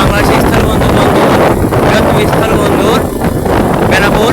বাংলাদেশের স্থল বন্দর বন্ধু বৃহত্তম স্থল বন্দর বেনাপুর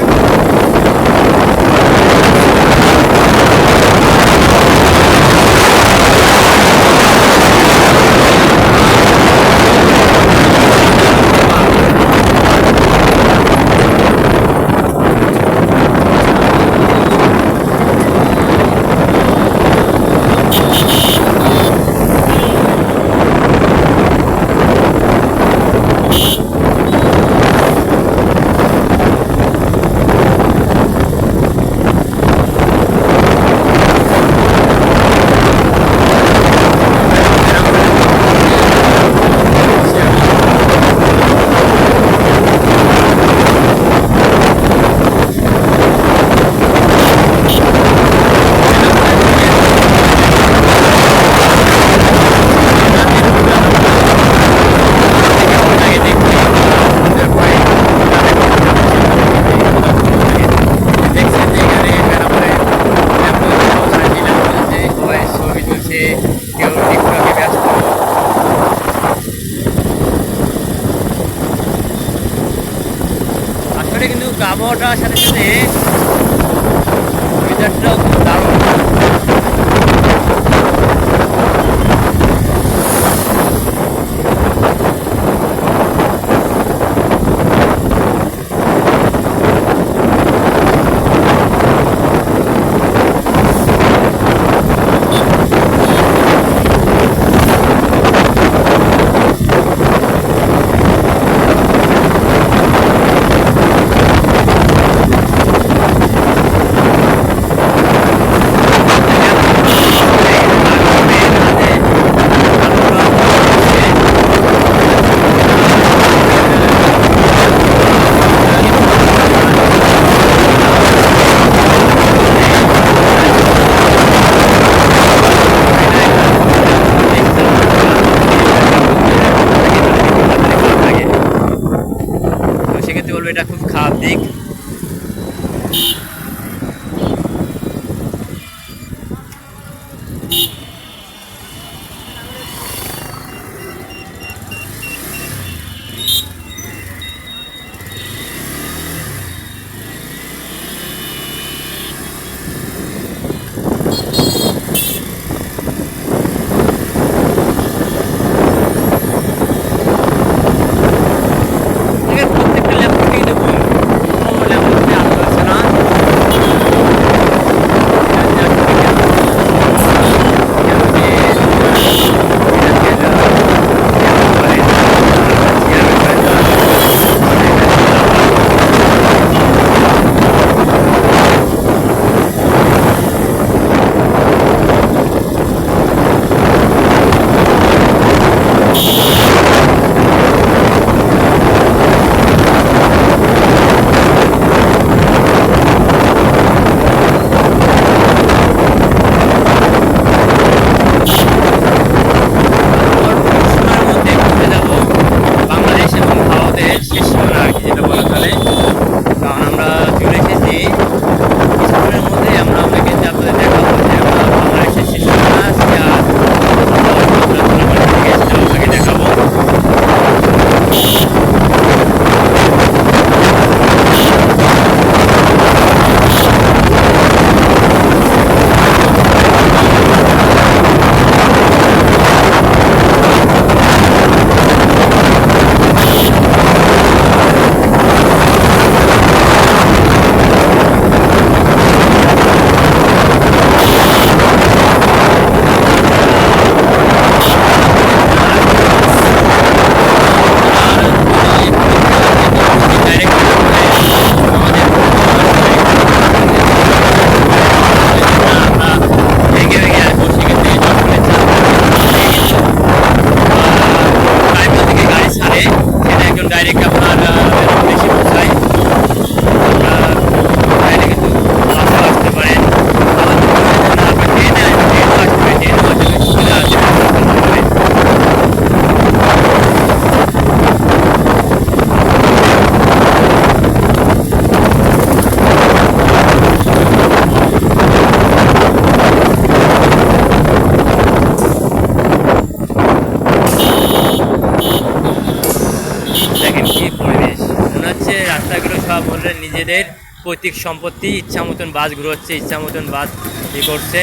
Yes. নিজেদের পৈতৃক সম্পত্তি ইচ্ছা মতন বাস ঘুরোচ্ছে ইচ্ছা মতন বাস ই করছে।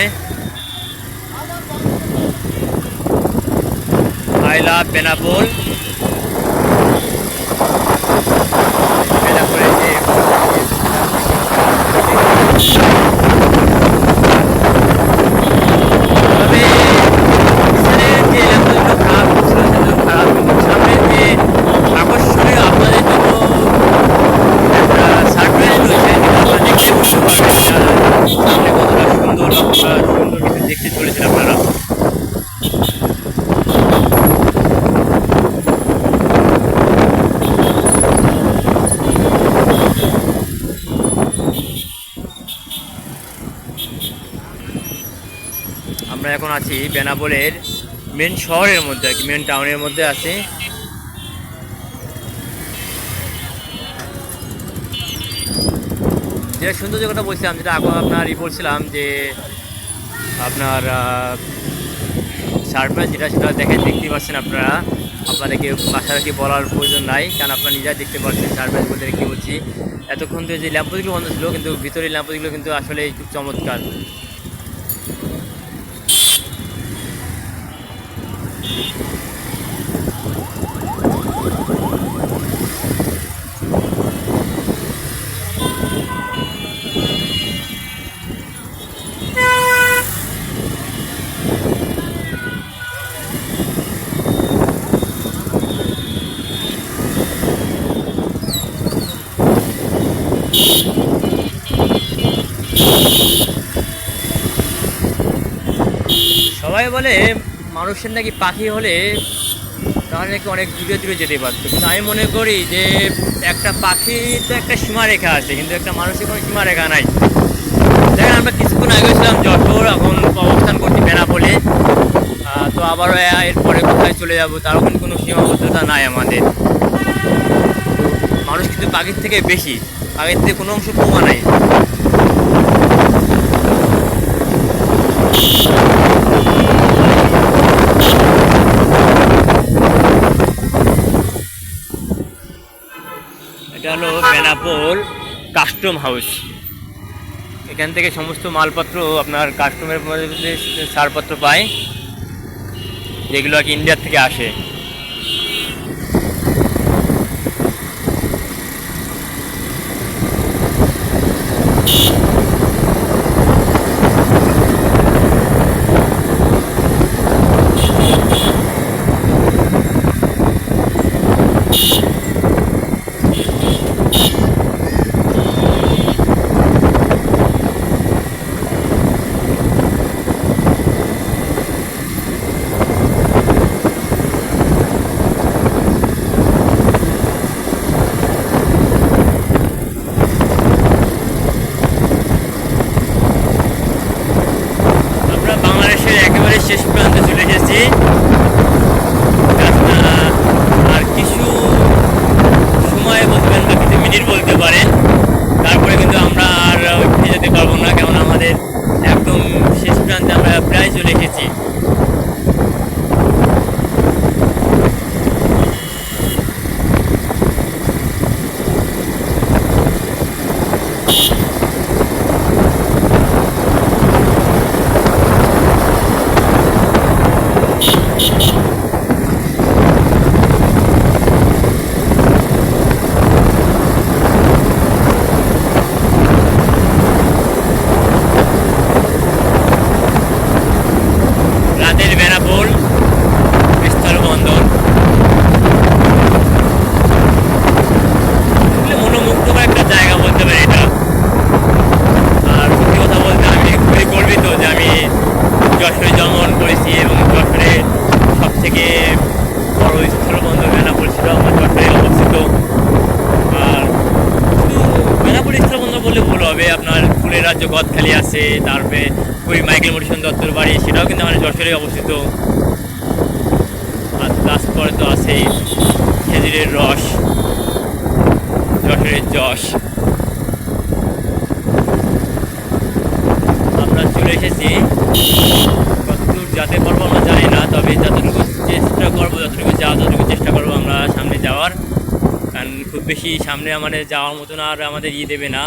আইলা বেনাপোল বেনাপোলের যে তবে এখানের যে এলাকাগুলো খারাপ ছিল সেগুলো খারাপ কিন্তু সামনের যে আকর্ষণীয় আপনাদের জন্য একটা সারপ্রাইজ রয়েছে যেটা আপনারা দেখতে বুঝতে পারবেন আহ, সামনে কতটা সুন্দর আপনারা সুন্দর কিছু দেখতে চলেছেন আপনারা আমরা এখন আছি, বেনাপোলের মেন শহরের মধ্যে আর কি মেন টাউনের মধ্যে আছি। যেটা সৌন্দর্য কথা বলছিলাম, যেটা এখন আপনার ই বলছিলাম যে আপনার সারপ্রাইজ যেটা, সেটা দেখে দেখতে পাচ্ছেন আপনারা। আপনাদেরকে বাসায় কি বলার প্রয়োজন নাই, কারণ আপনারা নিজেরাই দেখতে পাচ্ছেন সারপ্রাইজ বলতে কি বলছি। এতক্ষণ তো যে ল্যাম্পগুলো বন্ধ ছিল, কিন্তু ভিতরের ল্যাম্পগুলো কিন্তু আসলে খুব চমৎকার সবাই বলে মানুষের নাকি পাখি হলে তাহলে নাকি অনেক দূরে দূরে যেতে পারতো। কিন্তু আমি মনে করি যে একটা পাখি তো একটা সীমারেখা আছে, কিন্তু একটা মানুষের কোনো সীমারেখা নাই। দেখেন আমরা কিছুক্ষণ আগে ছিলাম যশোর, এখন অবস্থান করছি বেনাপোলে। তো আবারও এরপরে কোথায় চলে যাব তারও কিন্তু কোনো সীমাবদ্ধতা নাই আমাদের। মানুষ কিন্তু পাখির থেকে বেশি, পাখির থেকে কোনো অংশ কমা নাই। এটা হলো বেনাপোল কাস্টম হাউস এখান থেকে সমস্ত মালপত্র আপনার কাস্টমের ছাড়পত্র পায়, যেগুলো আর কি ইন্ডিয়ার থেকে আসে আমরা বাংলাদেশের একেবারে শেষ প্রান্তে চলে এসেছি আহ, আর কিছু সময় বলবেন বা কিছু মিনিট বলতে পারেন তারপরে কিন্তু আমরা আর ফিরে যেতে পারব না কেমন আমাদের একদম শেষ প্রান্তে আমরা প্রায় চলে এসেছি রাতের বেনাপোল স্থলবন্দর আসলে মনোমুগ্ধকর একটা জায়গা বলতে পারি এটা আর সত্যি কথা বলতে আমি খুবই গর্বিত যে আমি যশোরে জন্মগ্রহণ করেছি এবং যশোরে সব থেকে বড় স্থলবন্দর বেনাপোল ছিল আমার যশোরে অবস্থিত। আর শুধু বেনাপোল স্থলবন্দর বললে ভুল হবে। আপনার ফুলের রাজ্য গদখালি আছে, তারপরে কবি মাইকেল মধুসূদন দত্তর বাড়ি, সেটাও কিন্তু আমাদের যশোরে অবস্থিত। আর তারপরে তো আছে খেজুরের রস, যশোরের যশ। আমরা চলে এসেছি যেতে পারব আমরা জানি না তবে যতটুকু চেষ্টা করব, যতটুকু যাওয়া ততটুকু চেষ্টা করব আমরা সামনে যাওয়ার। কারণ খুব বেশি সামনে আমাদের যাওয়ার মতন আর আমাদের ই দেবে না।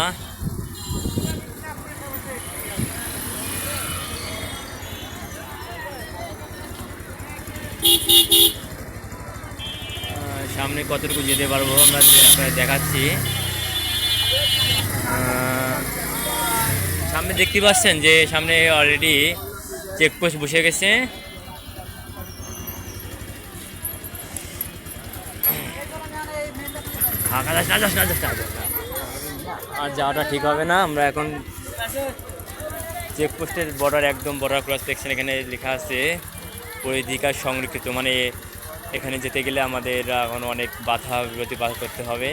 সামনে কতটুকু যেতে পারব আমরা দেখাচ্ছি। সামনে দেখতে পাচ্ছেন যে সামনে অলরেডি চেকপোস্ট বসে গেছে। আর যাওয়াটা ঠিক হবে না, আমরা এখন চেকপোস্টের বর্ডার একদম বর্ডার ক্রস সেকশন এখানে লেখা আছে। পরিধিকার সংরক্ষিত মানে এখানে যেতে গেলে আমাদের এখন অনেক বাধা বিরতি পার করতে হবে।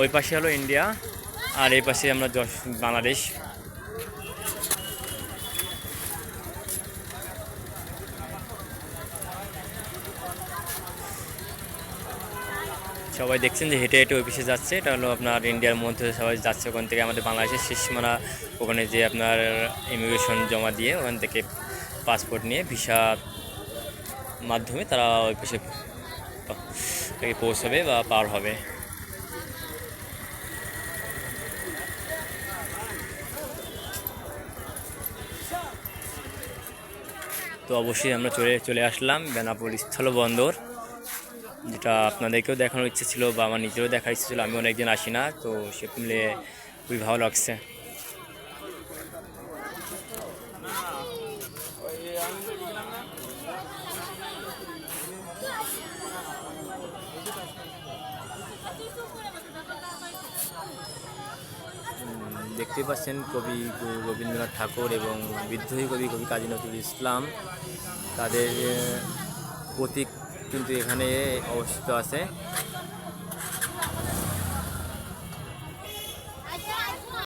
ওই পাশে হলো ইন্ডিয়া আর এই পাশে আমরা বাংলাদেশ। সবাই দেখছেন যে হেঁটে হেঁটে অফিসে যাচ্ছে। এটা হলো আপনার ইন্ডিয়ার মধ্যে সবাই যাচ্ছে ওখান থেকে আমাদের বাংলাদেশের শেষ সীমানা ওখানে যে আপনার ইমিগ্রেশন জমা দিয়ে ওখান থেকে পাসপোর্ট নিয়ে ভিসা মাধ্যমে তারা অফিসে থেকে বা পার হবে। তো অবশ্যই আমরা চলে চলে আসলাম বেনাপুর স্থলবন্দর। যেটা আপনাদেরকেও দেখানোর ইচ্ছে ছিল বা আমার নিজেরও দেখার ইচ্ছে ছিল আমি অনেকদিন আসি না তো সে মিলে খুবই ভালো লাগছে। উম, দেখতেই পাচ্ছেন কবি রবীন্দ্রনাথ ঠাকুর এবং বিদ্রোহী কবি কবি কাজী নজরুল ইসলাম। তাদের প্রতীক কিন্তু এখানে অবস্থিত আছে।